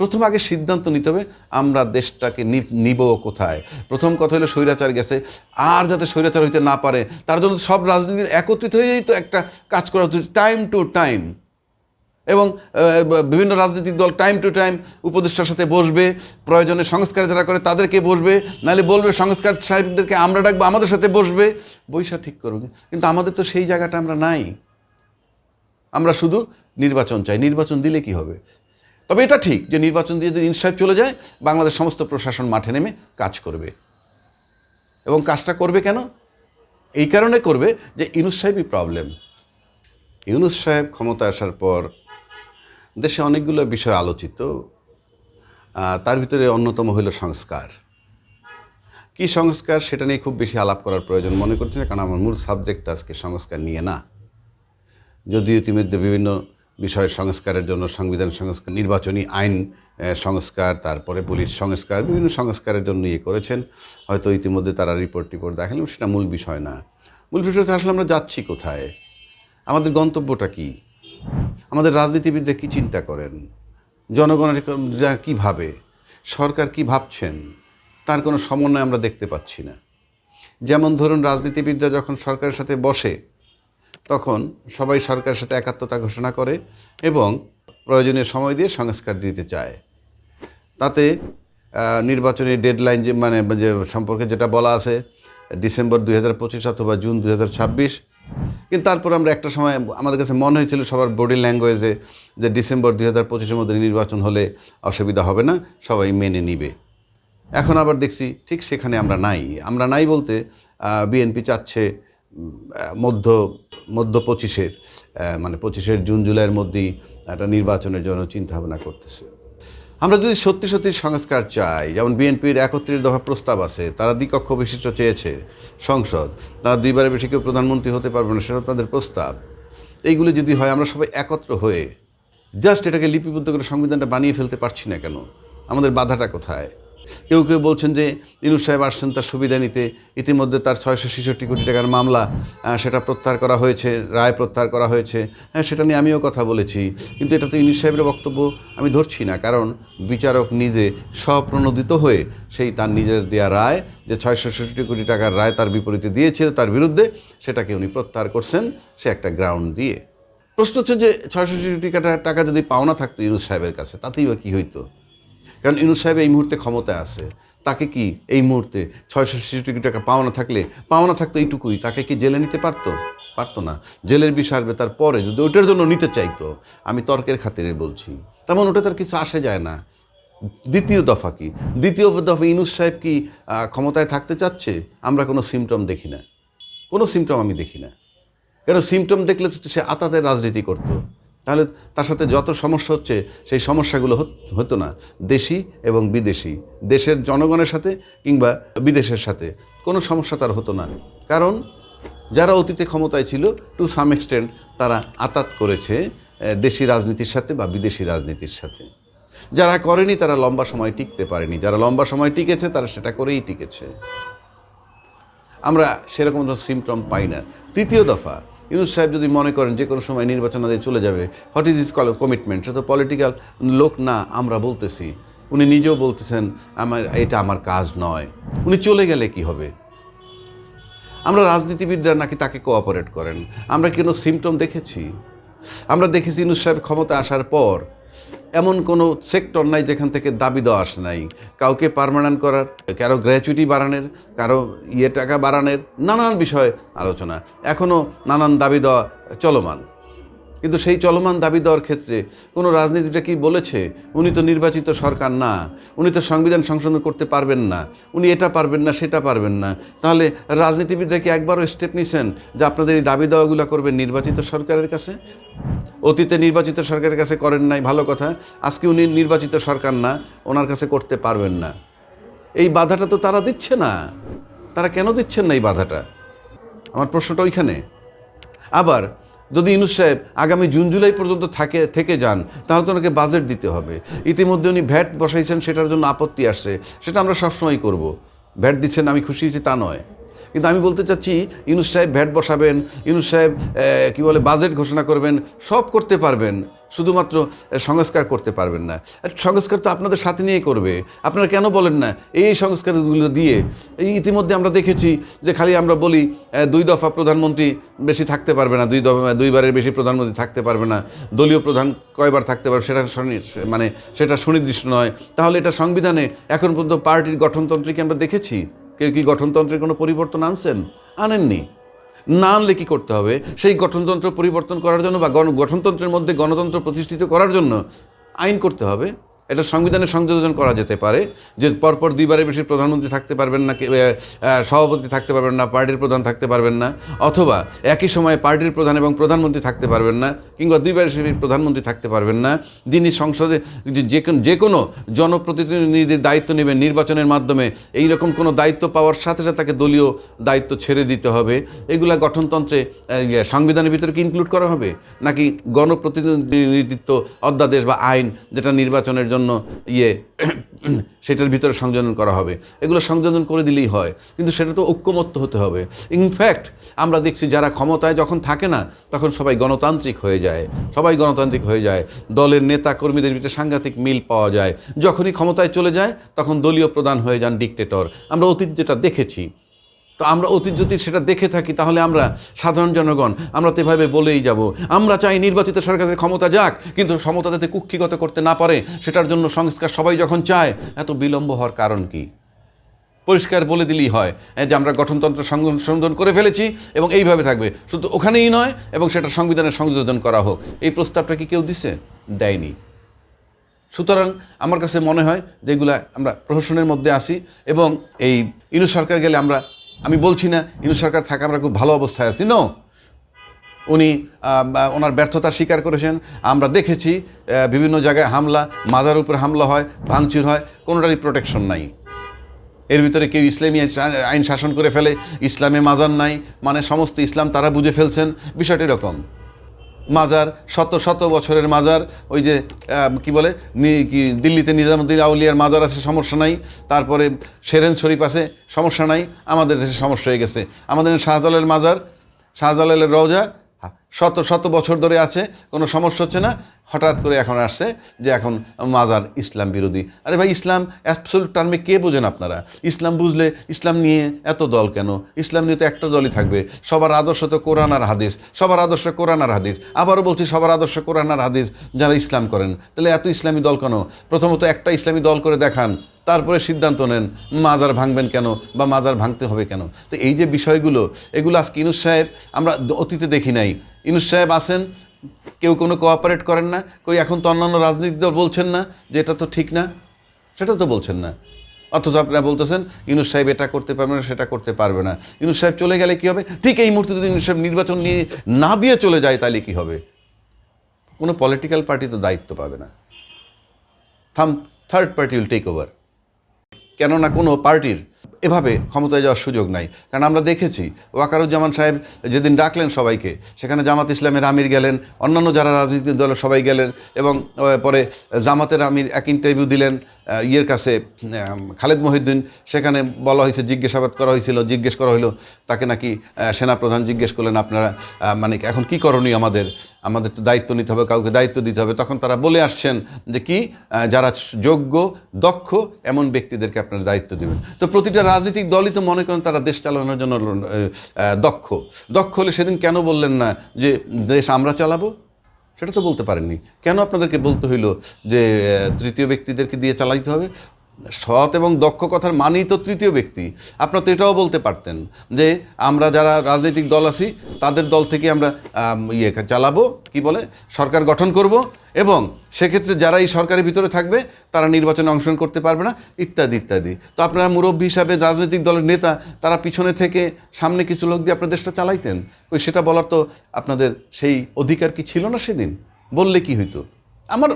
প্রথম আগে সিদ্ধান্ত নিতে হবে, আমরা দেশটাকে নিব কোথায়। প্রথম কথা হলো স্বৈরাচার গেছে, আর যাতে স্বৈরাচার হইতে না পারে, তার জন্য সব রাজনীতি একত্রিত হয়েই তো একটা কাজ করা উচিত টাইম টু টাইম এবং বিভিন্ন রাজনৈতিক দল টাইম টু টাইম উপদেষ্টার সাথে বসবে, প্রয়োজনে সংস্কার যারা করে তাদেরকে বসবে, নাহলে বলবে সংস্কার সাহেবদেরকে আমরা ডাকবো, আমাদের সাথে বসবে। বৈশা ঠিক করবে, কিন্তু আমাদের তো সেই জায়গাটা আমরা নাই। আমরা শুধু নির্বাচন চাই, নির্বাচন দিলে কি হবে? তবে এটা ঠিক যে নির্বাচন দিয়ে যদি ইনসাইড চলে যায়, বাংলাদেশ সমস্ত প্রশাসন মাঠে নেমে কাজ করবে। এবং কাজটা করবে কেন? এই কারণে করবে যে ইউনুস সাহেবই প্রবলেম ইউনুস সাহেব ক্ষমতা আসার পর দেশে অনেকগুলো বিষয় আলোচিত তার ভিতরে অন্যতম হইল সংস্কার। কি সংস্কার সেটা নিয়ে খুব বেশি আলাপ করার প্রয়োজন মনে করছি না, কারণ আমার মূল সাবজেক্ট আজকে সংস্কার নিয়ে না। যদিও ইতিমধ্যে বিভিন্ন বিষয়ের সংস্কারের জন্য সংবিধান সংস্কার, নির্বাচনী আইন সংস্কার, তারপরে পুলিশ সংস্কার, বিভিন্ন সংস্কারের জন্য ইয়ে করেছেন। হয়তো ইতিমধ্যে তারা রিপোর্ট টিপোর্ট দেখালেন সেটা মূল বিষয় না। মূল বিষয় হচ্ছে আসলে আমরা যাচ্ছি কোথায়? আমাদের গন্তব্যটা কি? আমাদের রাজনীতিবিদরা কি চিন্তা করেন? জনগণের কী ভাবে সরকার কি ভাবছেন? তার কোনো সমন্বয় আমরা দেখতে পাচ্ছি না। যেমন ধরুন রাজনীতিবিদরা যখন সরকারের সাথে বসে তখন সবাই সরকারের সাথে একাত্মতা ঘোষণা করে এবং প্রয়োজনীয় সময় দিয়ে সংস্কার দিতে চায়। তাতে নির্বাচনী ডেডলাইন যে মানে যে সম্পর্কে যেটা বলা আছে, ডিসেম্বর দুই হাজার পঁচিশ অথবা জুন দুই হাজার ছাব্বিশ, কিন্তু তারপর আমরা একটা সময়, আমাদের কাছে মনে হয়েছিল সবার বডি ল্যাঙ্গুয়েজে যে ডিসেম্বর দুই হাজার পঁচিশের মধ্যে নির্বাচন হলে অসুবিধা হবে না, সবাই মেনে নিবে। এখন আবার দেখছি ঠিক সেখানে আমরা নাই। আমরা নাই বলতে বিএনপি চাচ্ছে মধ্য মধ্য পঁচিশের মানে পঁচিশের জুন জুলাইয়ের মধ্যেই একটা নির্বাচনের জন্য চিন্তা ভাবনা করতেছে। আমরা যদি সত্যি সত্যি সংস্কার চাই, যেমন বিএনপির একত্রিশ দফা প্রস্তাব আছে, তারা দ্বিকক্ষ বিশিষ্ট চেয়েছে, সংসদ, তারা দুইবারের বেশি কেউ প্রধানমন্ত্রী হতে পারবে না, সেটা তাদের প্রস্তাব। এইগুলো যদি হয়, আমরা সবাই একত্র হয়ে জাস্ট এটাকে লিপিবদ্ধ করে সংবিধানটা বানিয়ে ফেলতে পারছি না কেন? আমাদের বাধাটা কোথায়? কেউ কেউ বলছেন যে ইনুস সাহেব আসছেন তার সুবিধা নিতে। ইতিমধ্যে তার ছয়শো ছেষট্টি কোটি টাকার মামলা সেটা প্রত্যাহার করা হয়েছে, রায় প্রত্যাহার করা হয়েছে। হ্যাঁ সেটা নিয়ে আমিও কথা বলেছি। কিন্তু এটা তো ইনুস সাহেবের বক্তব্য, আমি ধরছি না। কারণ বিচারক নিজে স্বপ্রণোদিত হয়ে সেই তার নিজের দেওয়া রায়, যে ছয়শো ছেষট্টি কোটি টাকার রায় তার বিপরীতে দিয়েছিল তার বিরুদ্ধে, সেটাকে উনি প্রত্যাহার করছেন, সে একটা গ্রাউন্ড দিয়ে। প্রশ্ন হচ্ছে যে ছয়শো ছেষট্টি টাকা যদি পাওনা থাকতো ইনুস সাহেবের কাছে, তাতেই বা কী হইতো? কারণ ইনুস সাহেব এই মুহূর্তে ক্ষমতায় আছে। তাকে কি এই মুহূর্তে ছয়শো কোটি টাকা পাওনা থাকলে, পাওনা থাকতো এইটুকুই, তাকে কি জেলে নিতে পারতো? পারতো না। জেলের বিষয় আসবে তারপরে যদি ওইটার জন্য নিতে চাইতো। আমি তর্কের খাতিরে বলছি। তেমন ওটা তার কিছু আসে যায় না। দ্বিতীয় দফা কি? দ্বিতীয় দফা ইনুস সাহেব কি ক্ষমতায় থাকতে চাচ্ছে? আমরা কোনো সিমটম দেখি না। কোনো সিমটম আমি দেখি না। কেন সিমটম দেখলে সে আতাতে রাজনীতি করতো। তাহলে তার সাথে যত সমস্যা হচ্ছে, সেই সমস্যাগুলো হত- না। দেশি এবং বিদেশি। দেশের জনগণের সাথে কিংবা বিদেশের সাথে। কোনো সমস্যা তার হতো না। কারণ যারা অতীতে ক্ষমতায় ছিল টু সাম এক্সটেন্ট তারা আতাত করেছে দেশি রাজনীতির সাথে বা বিদেশি রাজনীতির সাথে। যারা করেনি তারা লম্বা সময় টিকতে পারেনি। যারা লম্বা সময় টিকেছে, তারা সেটা করেই টিকেছে। আমরা সেরকম সিমটম পাই না। তৃতীয় দফা ইউনুস সাহেব যদি মনে করেন যে কোনো সময় নির্বাচন আদায় চলে যাবে what is is call commitment সে তো পলিটিক্যাল লোক না, আমরা বলতেছি। উনি নিজেও বলতেছেন, আমার এটা আমার কাজ নয়। উনি চলে গেলে কি হবে? আমরা রাজনীতিবিদরা নাকি তাকে কোঅপারেট করেন? আমরা কোনো সিমটম দেখেছি? আমরা দেখেছি ইউনুস সাহেব ক্ষমতা আসার পর এমন কোনো সেক্টর নাই যেখান থেকে দাবি দেওয়া আসে নাই। কাউকে পারমানেন্ট করার, কারও গ্র্যাচুইটি বাড়ানোর, কারও ইয়ে টাকা বাড়ানোর নানান বিষয় আলোচনা। এখনও নানান দাবি দেওয়া চলমান। কিন্তু সেই চলমান দাবি দেওয়ার ক্ষেত্রে কোনো রাজনীতিটা কি বলেছে? উনি তো নির্বাচিত সরকার না। উনি তো সংবিধান সংশোধন করতে পারবেন না। উনি এটা পারবেন না, সেটা পারবেন না। তাহলে রাজনীতিবিদরা কি একবারও স্টেপ নিছেন যে আপনাদের এই দাবি দেওয়াগুলো করবেন নির্বাচিত সরকারের কাছে? অতীতে নির্বাচিত সরকারের কাছে করেন নাই, ভালো কথা। আজকে উনি নির্বাচিত সরকার না, ওনার কাছে করতে পারবেন না। এই বাধাটা তো তারা দিচ্ছে না। তারা কেন দিচ্ছেন না এই বাধাটা? আমার প্রশ্নটা ওইখানে। আবার, যদি ইনুস সাহেব আগামী জুন, জুলাই পর্যন্ত থাকে, থেকে যান, তাহলে তো ওনাকে বাজেট দিতে হবে। ইতিমধ্যে উনি ভ্যাট বসাইছেন, সেটার জন্য আপত্তি আসছে। সেটা আমরা সবসময় করব। ভ্যাট দিচ্ছেন, আমি খুশি হয়েছি, তা নয়। কিন্তু আমি বলতে চাচ্ছি, ইউনুস সাহেব ভ্যাট বসাবেন ইনুস সাহেব কী বলে বাজেট ঘোষণা করবেন, সব করতে পারবেন, শুধুমাত্র সংস্কার করতে পারবেন না। সংস্কার তো আপনাদের সাথে নিয়ে করবে। আপনারা কেন বলেন না, এই সংস্কারগুলো দিয়ে? এই ইতিমধ্যে আমরা দেখেছি যে খালি আমরা বলি দুই দফা প্রধানমন্ত্রী বেশি থাকতে পারবে না, দুই দফা, দুইবারের বেশি প্রধানমন্ত্রী থাকতে পারবে না, দলীয় প্রধান কয়বার থাকতে পারবে সেটা মানে সেটা সুনির্দিষ্ট নয়। তাহলে এটা সংবিধানে এখন পর্যন্ত পার্টির গঠনতন্ত্রে কি আমরা দেখেছি? কেউ কি গঠনতন্ত্রের কোনো পরিবর্তন আনছেন? আনেননি। না আনলে কী করতে হবে? সেই গঠনতন্ত্র পরিবর্তন করার জন্য বা গণ- গঠনতন্ত্রের মধ্যে গণতন্ত্র প্রতিষ্ঠিত করার জন্য আইন করতে হবে? এটা সংবিধানে সংযোজন করা যেতে পারে, যে পরপর দুইবারের বেশি প্রধানমন্ত্রী থাকতে পারবেন না সভাপতি থাকতে পারবেন না, পার্টির প্রধান থাকতে পারবেন না, অথবা একই সময়ে পার্টির প্রধান এবং প্রধানমন্ত্রী থাকতে পারবেন না, কিংবা দুইবারের বেশি প্রধানমন্ত্রী থাকতে পারবেন না, যিনি সংসদে যে- কোনো, যে কোনো জনপ্রতিনিধির দায়িত্ব নেবেন নির্বাচনের মাধ্যমে, এই রকম কোনো দায়িত্ব পাওয়ার সাথে সাথে তাকে দলীয় দায়িত্ব ছেড়ে দিতে হবে। এগুলা গঠনতন্ত্রে সংবিধানের ভিতরে কি ইনক্লুড করা হবে? নাকি গণপ্রতিনিধিত্ব অধ্যাদেশ বা আইন যেটা নির্বাচনের জন্য ইয়ে সেটার ভিতরে সংযোজন করা হবে। এগুলো সংযোজন করে দিলেই হয়, কিন্তু সেটা তো ঐক্যমত্য হতে হবে। ইনফ্যাক্ট আমরা দেখছি যারা ক্ষমতায় যখন থাকে না, তখন সবাই গণতান্ত্রিক হয়ে যায়। সবাই গণতান্ত্রিক হয়ে যায়। দলের নেতা কর্মীদের ভিতরে সাংঘাতিক মিল পাওয়া যায়। যখনই ক্ষমতায় চলে যায়, তখন দলীয় প্রধান হয়ে যান ডিকটেটর আমরা অতীত যেটা দেখেছি তো আমরা অতীত যদি সেটা দেখে থাকি, তাহলে আমরা সাধারণ জনগণ, আমরা তো এভাবে বলেই যাব। আমরা চাই নির্বাচিত সরকারের ক্ষমতা যাক, কিন্তু ক্ষমতা যাতে কুক্ষিগত করতে না পারে, সেটার জন্য সংস্কার সবাই যখন চায়, এত বিলম্ব হওয়ার কারণ কি? পরিষ্কার বলে দিলেই হয় যে আমরা গঠনতন্ত্র সংশোধন করে ফেলেছি এবং এইভাবে থাকবে। শুধু ওখানেই নয়, এবং সেটা সংবিধানের সংযোজন করা হোক। এই প্রস্তাবটা কি কেউ দিছে? দেয়নি। সুতরাং আমার কাছে মনে হয় যেগুলা আমরা প্রহসনের মধ্যে আসি, এবং এই ইনু সরকার গেলে আমরা আমি বলছি না, ইনু সরকার থাকা আমরা খুব ভালো অবস্থায় আছি। নো উনি ওনার ব্যর্থতা স্বীকার করেছেন। আমরা দেখেছি বিভিন্ন জায়গায় হামলা, মাদার উপর হামলা হয়, ভাঙচুর হয়, কোনোটারই প্রোটেকশন নাই। এর ভিতরে কেউ ইসলামী আইন- শাসন করে ফেলে, ইসলামে মাজার নাই মানে সমস্ত ইসলাম তারা বুঝে ফেলছেন, বিষয়টি এরকম। মাজার, শত শত বছরের মাজার, ওই যে কি বলে কি, দিল্লিতে নিজামুদ্দিন আউলিয়ার মাজার আছে, সমস্যা নাই। তারপরে সেরেন শরীফ আছে, সমস্যা নাই, আমাদের দেশে সমস্যা হয়ে গেছে। আমাদের শাহজালালের মাজার, শাহজালালের রওজা, শত শত বছর ধরে আছে, কোনো সমস্যা হচ্ছে না। হঠাৎ করে এখন আসছে যে এখন মাজার ইসলাম বিরোধী। আরে ভাই, ইসলাম অ্যাবসোলুট টার্মে কে বোঝেন আপনারা? ইসলাম বুঝলে ইসলাম নিয়ে এত দল কেন? ইসলাম নিয়ে তো একটা দলই থাকবে। সবার আদর্শ তো কোরআন আর হাদিস। সবার আদর্শ কোরআন আর হাদিস। আবারও বলছি সবার আদর্শ কোরআন আর হাদিস যারা ইসলাম করেন। তাহলে এত ইসলামী দল কেন? প্রথমত একটা ইসলামী দল করে দেখান। তারপরে সিদ্ধান্ত নেন মাজার ভাঙবেন কেন বা মাজার ভাঙতে হবে কেন। তো এই যে বিষয়গুলো, এগুলো আজকে ইনুস সাহেব, আমরা অতীতে দেখি নাই। ইনুস সাহেব আসেন কেউ কোনো কোঅপারেট করেন না, কই এখন তো অন্যান্য রাজনীতি দল বলছেন না যে এটা তো ঠিক না, সেটা তো বলছেন না। অথচ আপনারা বলতেছেন ইনুস সাহেব এটা করতে পারবে না, সেটা করতে পারবে না। ইনুস সাহেব চলে গেলে কি হবে? ঠিক এই মুহূর্তে যদি ইনুস সাহেব নির্বাচন নিয়ে না দিয়ে চলে যায়, তাহলে কি হবে? কোনো পলিটিক্যাল পার্টি তো দায়িত্ব পাবে না। থাম third party will take over কেননা কোনো পার্টির এভাবে ক্ষমতায় যাওয়ার সুযোগ নাই। কারণ আমরা দেখেছি, ওয়াকারুজ্জামান সাহেব যেদিন ডাকলেন সবাইকে, সেখানে জামাত ইসলামের আমির গেলেন, অন্যান্য যারা রাজনৈতিক দলের সবাই গেলেন, এবং পরে জামাতের আমির এক ইন্টারভিউ দিলেন ইয়ের কাছে খালেদ মহিউদ্দিন, সেখানে বলা হয়েছে, জিজ্ঞাসাবাদ করা হয়েছিল, জিজ্ঞেস করা হলো তাকে নাকি সেনাপ্রধান জিজ্ঞেস করলেন, আপনারা মানে এখন কি করণীয় আমাদের? আমাদের তো দায়িত্ব নিতে হবে, কাউকে দায়িত্ব দিতে হবে। তখন তারা বলে আসছেন যে কি যারা যোগ্য, দক্ষ, এমন ব্যক্তিদেরকে আপনারা দায়িত্ব দেবেন। তো প্রতিটা রাজনৈতিক দলই তো মনে করেন তারা দেশ চালানোর জন্য দক্ষ। দক্ষ হলে সেদিন কেন বললেন না যে দেশ আমরা চালাবো? সেটা তো বলতে পারেননি। কেন আপনাদেরকে বলতে হইল যে তৃতীয় ব্যক্তিদেরকে দিয়ে চালাইতে হবে? সৎ এবং দক্ষ কথার মানেই তো তৃতীয় ব্যক্তি। আপনার তো এটাও বলতে পারতেন যে আমরা যারা রাজনৈতিক দল আছি, তাদের দল থেকে আমরা ইয়ে চালাবো, কি বলে, সরকার গঠন করব এবং সেক্ষেত্রে যারা এই সরকারের ভিতরে থাকবে, তারা নির্বাচনে অংশগ্রহণ করতে পারবে না, ইত্যাদি ইত্যাদি। তো আপনারা মুরব্বী হিসাবে, রাজনৈতিক দলের নেতা, তারা পিছনে থেকে সামনে কিছু লোক দিয়ে আপনার দেশটা চালাইতেন? ওই সেটা বলার তো আপনাদের সেই অধিকার কি ছিল না সেদিন? বললে কি হইতো? আমার,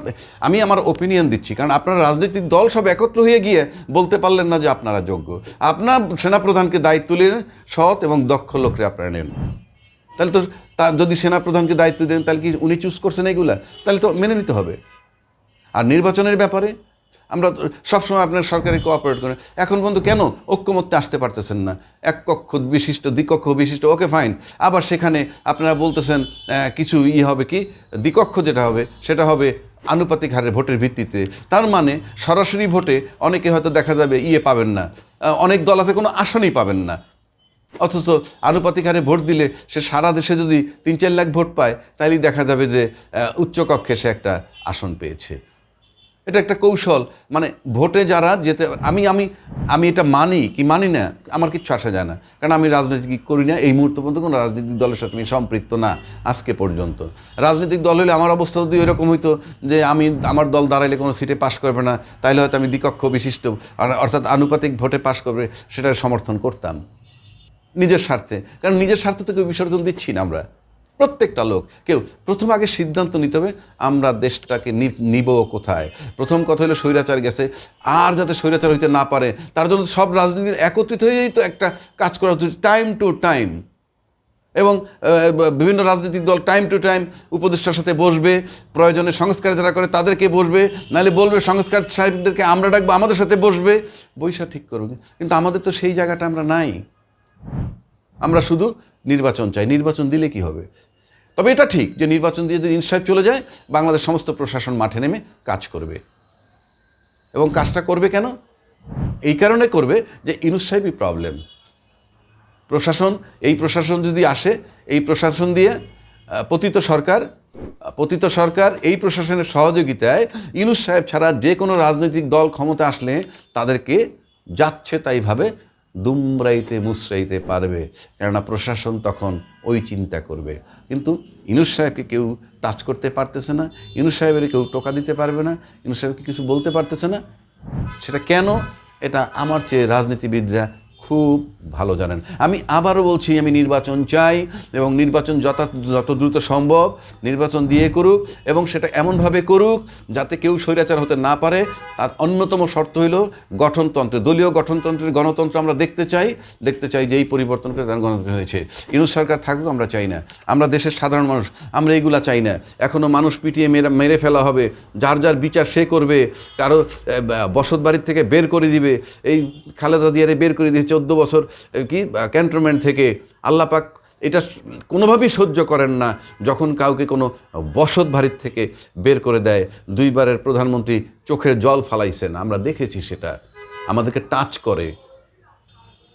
আমি আমার ওপিনিয়ন দিচ্ছি, কারণ আপনার রাজনৈতিক দল সব একত্র হয়ে গিয়ে বলতে পারলেন না যে আপনারা যোগ্য। আপনার সেনাপ্রধানকে দায়িত্ব নিয়ে সৎ এবং দক্ষ লোকরে আপনারা নেন। তাহলে তো তা, যদি সেনাপ্রধানকে দায়িত্ব দেন, তাহলে কি উনি চুজ করছেন এগুলা? তাহলে তো মেনে নিতে হবে। আর নির্বাচনের ব্যাপারে আমরা সবসময় আপনার সরকারি কোঅপারেট করেন এখন পর্যন্ত কেন ঐক্যমত্যে আসতে পারতেছেন না? এক কক্ষ বিশিষ্ট দ্বিকক্ষ বিশিষ্ট, ওকে ফাইন আবার সেখানে আপনারা বলতেছেন কিছু ই হবে কি? দ্বিকক্ষ যেটা হবে, সেটা হবে আনুপাতিক হারে ভোটের ভিত্তিতে। তার মানে সরাসরি ভোটে অনেকে হয়তো দেখা যাবে ইয়ে পাবেন না। অনেক দল আছে, কোনো আসনই পাবেন না। অথচ আনুপাতিক হারে ভোট দিলে সে সারা দেশে যদি তিন চার লাখ ভোট পায় তাহলেই দেখা যাবে যে উচ্চকক্ষে সে একটা আসন পেয়েছে। এটা একটা কৌশল। মানে ভোটে যারা যেতে, আমি আমি আমি এটা মানি কি মানি না, আমার কিচ্ছু আসা যায় না। কারণ আমি রাজনীতি করি না, এই মুহূর্ত পর্যন্ত কোনো রাজনৈতিক দলের সাথে আমি সম্পৃক্ত না, আজকে পর্যন্ত। রাজনৈতিক দল হলে আমার অবস্থা যদি এরকম হইতো যে আমি আমার দল দাঁড়াইলে কোনো সিটে পাশ করবে না তাহলে হয়তো আমি দ্বিকক্ষ বিশিষ্ট অর্থাৎ আনুপাতিক ভোটে পাশ করবে, সেটার সমর্থন করতাম। নিজের স্বার্থে। কারণ নিজের স্বার্থে কেউ বিসর্জন দিচ্ছি না আমরা। প্রত্যেকটা লোক। কেউ, প্রথম আগে সিদ্ধান্ত নিতে হবে, আমরা দেশটাকে নিব কোথায়? প্রথম কথা হলো স্বৈরাচার গেছে। আর যাতে স্বৈরাচার হইতে না পারে, তার জন্য সব রাজনীতির একত্রিত হয়েই তো একটা কাজ করা উচিত টাইম টু টাইম এবং বিভিন্ন রাজনৈতিক দল টাইম টু টাইম উপদেষ্টার সাথে বসবে, প্রয়োজনে সংস্কার যারা করে তাদেরকে বসবে, নাহলে বলবে সংস্কার সাহেবদেরকে আমরা ডাকবো, আমাদের সাথে বসবে। বৈশা ঠিক করবে, কিন্তু আমাদের তো সেই জায়গাটা আমরা নাই। আমরা শুধু নির্বাচন চাই, নির্বাচন দিলে কি হবে? তবে এটা ঠিক যে নির্বাচন দিয়ে যদি ইনসাইড চলে যায়, বাংলাদেশ সমস্ত প্রশাসন মাঠে নেমে কাজ করবে। এবং কাজটা করবে কেন? এই কারণে করবে যে ইনুস সাহেবই প্রবলেম প্রশাসন, এই প্রশাসন যদি আসে, এই প্রশাসন দিয়ে পতিত সরকার পতিত সরকার এই প্রশাসনের সহযোগিতায় ইনুস সাহেব ছাড়া যে কোনো রাজনৈতিক দল ক্ষমতা আসলে তাদেরকে যাচ্ছে তাইভাবে দুমরাইতে মুসরাইতে পারবে, কেননা প্রশাসন তখন ওই চিন্তা করবে। কিন্তু ইনুস সাহেবকে কেউ টাচ করতে পারতেছে না, ইনুস সাহেবের কেউ টোকা দিতে পারবে না, ইনুস সাহেবকে কিছু বলতে পারতেছে না। সেটা কেন? এটা আমার চেয়ে রাজনীতিবিদরা খুব ভালো জানেন। আমি আবারও বলছি, আমি নির্বাচন চাই এবং নির্বাচন যত যত দ্রুত সম্ভব নির্বাচন দিয়ে করুক এবং সেটা এমনভাবে করুক যাতে কেউ স্বৈরাচার হতে না পারে। তার অন্যতম শর্ত হইল গঠনতন্ত্র, দলীয় গঠনতন্ত্রের গণতন্ত্র আমরা দেখতে চাই দেখতে চাই যে এই পরিবর্তন করে তার গণতন্ত্র হয়েছে। ইনুস সরকার থাকুক, আমরা চাই না। আমরা দেশের সাধারণ মানুষ, আমরা এইগুলা চাই না। এখনও মানুষ পিটিয়ে মেরে মেরে ফেলা হবে। যার যার বিচার সে করবে। কারও বসত বাড়ির থেকে বের করে দিবে। এই খালেদা দিয়ারে বের করে দিয়েছে চোদ্দ বছর। কি ক্যান্টনমেন্ট থেকে আল্লাহ পাক এটা কোনোভাবেই সহ্য করেন না, যখন কাউকে কোনো বসত বাড়ির থেকে বের করে দেয়। দুইবারের প্রধানমন্ত্রী চোখের জল ফালাইছেন, আমরা দেখেছি সেটা। আমাদেরকে টাচ করে।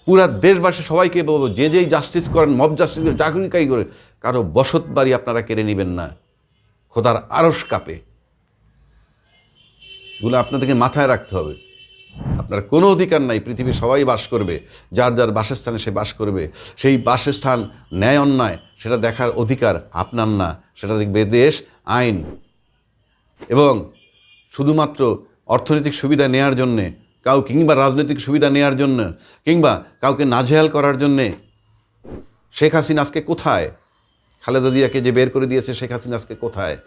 পুরা দেশবাসী সবাইকে বলব, যে যেই জাস্টিস করেন মব জাস্টিস চাকরি কাই করে, কারও বসত বাড়ি আপনারা কেড়ে নেবেন না। খোদার আরস কাপে। গুলো আপনাদেরকে মাথায় রাখতে হবে। আপনার কোনো অধিকার নাই, পৃথিবীর সবাই বাস করবে, যার যার বাসস্থানে সে বাস করবে, সেই বাসস্থান ন্যায় অন্যায়, সেটা দেখার অধিকার আপনার না, সেটা দেখবে দেশ, আইন। এবং শুধুমাত্র অর্থনৈতিক সুবিধা নেয়ার জন্যে কাউ কিংবা রাজনৈতিক সুবিধা নেয়ার জন্য, কিংবা কাউকে নাজেহাল করার জন্যে, শেখ হাসিনা আজকে কোথায়? খালেদা জিয়াকে যে বের করে দিয়েছে, শেখ হাসিনা আজকে কোথায়?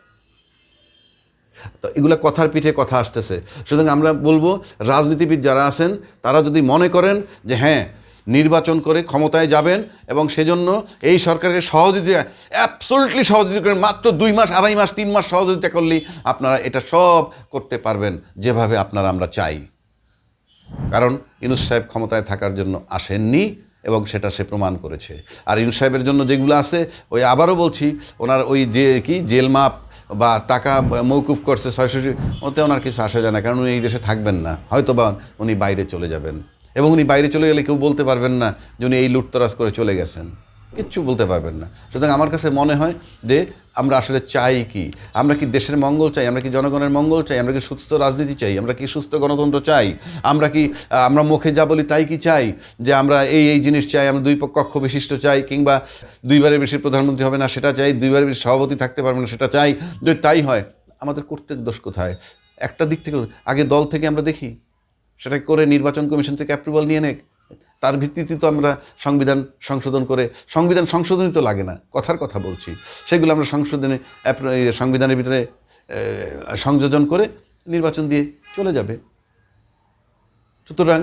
এগুলো কথার পিঠে কথা আসতেছে। সুতরাং আমরা বলব, রাজনীতিবিদ যারা আছেন, তারা যদি মনে করেন যে হ্যাঁ নির্বাচন করে ক্ষমতায় যাবেন এবং সেজন্য এই সরকারকে সহযোগিতা অ্যাবসোলুটলি সহযোগিতা করেন, মাত্র দুই মাস, আড়াই মাস, তিন মাস সহযোগিতা করলেই আপনারা এটা সব করতে পারবেন, যেভাবে আপনারা আমরা চাই। কারণ ইনুস সাহেব ক্ষমতায় থাকার জন্য আসেননি এবং সেটা সে প্রমাণ করেছে। আর ইনুস সাহেবের জন্য যেগুলো আছে, ওই আবারও বলছি, ওনার ওই যে কি, জেল মাপ বা টাকা মৌকুফ করছে ছয়শো ওতে ওনার কিছু আসা যায় না, কারণ উনি এই দেশে থাকবেন না। হয়তো বা উনি বাইরে চলে যাবেন। এবং উনি বাইরে চলে গেলে কেউ বলতে পারবেন না যে উনি এই লুটতরাজ করে চলে গেছেন। কিচ্ছু বলতে পারবেন না। সুতরাং আমার কাছে মনে হয় যে আমরা আসলে চাই কি? আমরা কি দেশের মঙ্গল চাই? আমরা কি জনগণের মঙ্গল চাই? আমরা কি সুস্থ রাজনীতি চাই? আমরা কি সুস্থ গণতন্ত্র চাই? আমরা কি আমরা মুখে যা বলি তাই কি চাই? যে আমরা এই এই জিনিস চাই, আমরা দুই কক্ষ বিশিষ্ট চাই, কিংবা দুইবারের বেশি প্রধানমন্ত্রী হবে না, সেটা চাই, দুইবারের বেশি সভাপতি থাকতে পারবে না, সেটা চাই। যদি তাই হয়, আমাদের কর্তৃক দোষ কোথায়? একটা দিক থেকে, আগে দল থেকে আমরা দেখি। সেটা করে নির্বাচন কমিশন থেকে অ্যাপ্রুভাল নিয়ে নেক। তার ভিত্তিতে তো আমরা সংবিধান সংশোধন করে, সংবিধান সংশোধনই তো লাগে না, কথার কথা বলছি। সেগুলো আমরা সংশোধনে সংবিধানের ভিতরে সংযোজন করে নির্বাচন দিয়ে চলে যাবে। সুতরাং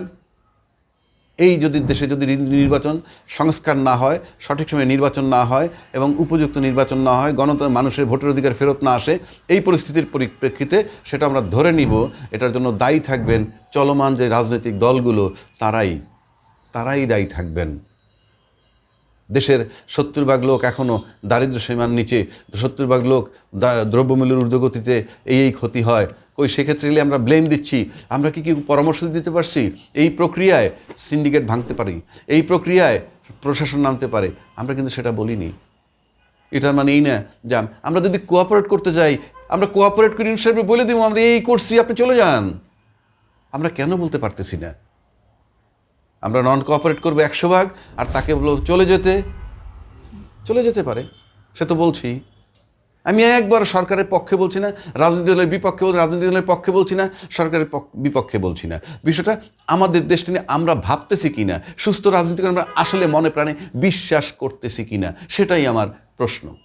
এই যদি দেশে যদি নির্বাচন সংস্কার না হয়, সঠিক সময়ে নির্বাচন না হয় এবং উপযুক্ত নির্বাচন না হয় গণতন্ত্র মানুষের ভোটের অধিকার ফেরত না আসে, এই পরিস্থিতির পরিপ্রেক্ষিতে সেটা আমরা ধরে নিব। এটার জন্য দায়ী থাকবেন চলমান যে রাজনৈতিক দলগুলো, তারাই। তারাই দায়ী থাকবেন। দেশের সত্তর ভাগ লোক এখনও দারিদ্র সীমার নিচে সত্তর ভাগ লোক দ্রব্যমূল্যের ঊর্ধ্বগতিতে এই এই ক্ষতি হয়। ওই সেক্ষেত্রে গেলে আমরা ব্লেম দিচ্ছি। আমরা কি কি পরামর্শ দিতে পারছি? এই প্রক্রিয়ায় সিন্ডিকেট ভাঙতে পারি। এই প্রক্রিয়ায় প্রশাসন নামতে পারে। আমরা কিন্তু সেটা বলিনি। এটার মানে এই না যে আমরা যদি কোঅপারেট করতে যাই, আমরা কোঅপারেট করি হিসেবে বলে দিব, আমরা এই করছি, আপনি চলে যান। আমরা কেন বলতে পারতেছি না? আমরা নন কোঅপারেট করব একশো ভাগ, আর তাকে বলব, চলে যেতে। চলে যেতে পারে। সে তো বলছি। আমি একবার সরকারের পক্ষে বলছি না, রাজনৈতিক দলের বিপক্ষে বলছি রাজনৈতিক দলের পক্ষে বলছি না, সরকারের পক- বিপক্ষে বলছি না। বিষয়টা আমাদের দেশটা নিয়ে আমরা ভাবতেছি কি না? সুস্থ রাজনীতি আমরা আসলে মনে প্রাণে বিশ্বাস করতেছি কি না? সেটাই আমার প্রশ্ন।